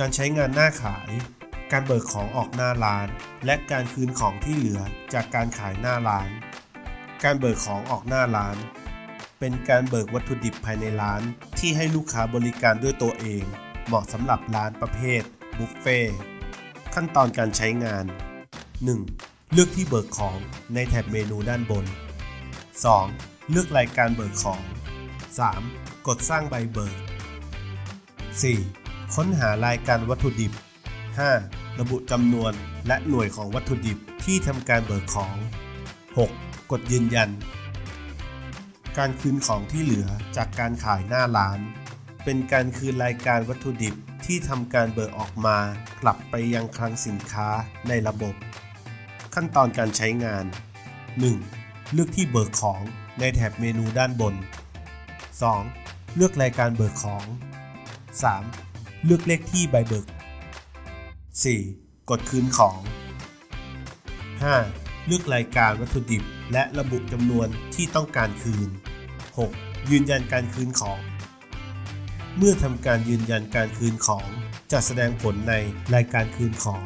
การใช้งานหน้าขาย การเบิกของออกหน้าร้าน และการคืนของที่เหลือจากการขายหน้าร้าน การเบิกของออกหน้าร้าน เป็นการเบิกวัตถุดิบภายในร้าน ที่ให้ลูกค้าบริการด้วยตัวเอง เหมาะสำหรับร้านประเภทบุฟเฟ่ต์ขั้นตอนการใช้งาน 1. เลือกที่เบิกของในแถบเมนูด้านบน 2. เลือกรายการเบิกของ 3. กดสร้างใบเบิก 4. ค้นหารายการวัตถุดิบ 5. ระบุจำนวนและหน่วยของวัตถุดิบที่ทำการเบิกของ 6. กดยืนยัน การคืนของที่เหลือจากการขายหน้าร้าน เป็นการคืนรายการวัตถุดิบที่ทำการเบิกออกมา กลับไปยังคลังสินค้าในระบบ ขั้นตอนการใช้งาน 1. เลือกที่เบิกของในแถบเมนูด้านบน 2. เลือกรายการเบิกของ 3. เลือกเลขที่ใบเบิก 4. กดคืนของ 5. เลือกรายการวัตถุดิบ และระบุจำนวนที่ต้องการคืน 6. ยืนยันการคืนของ เมื่อทำการยืนยันการคืนของ จะแสดงผลในรายการคืนของ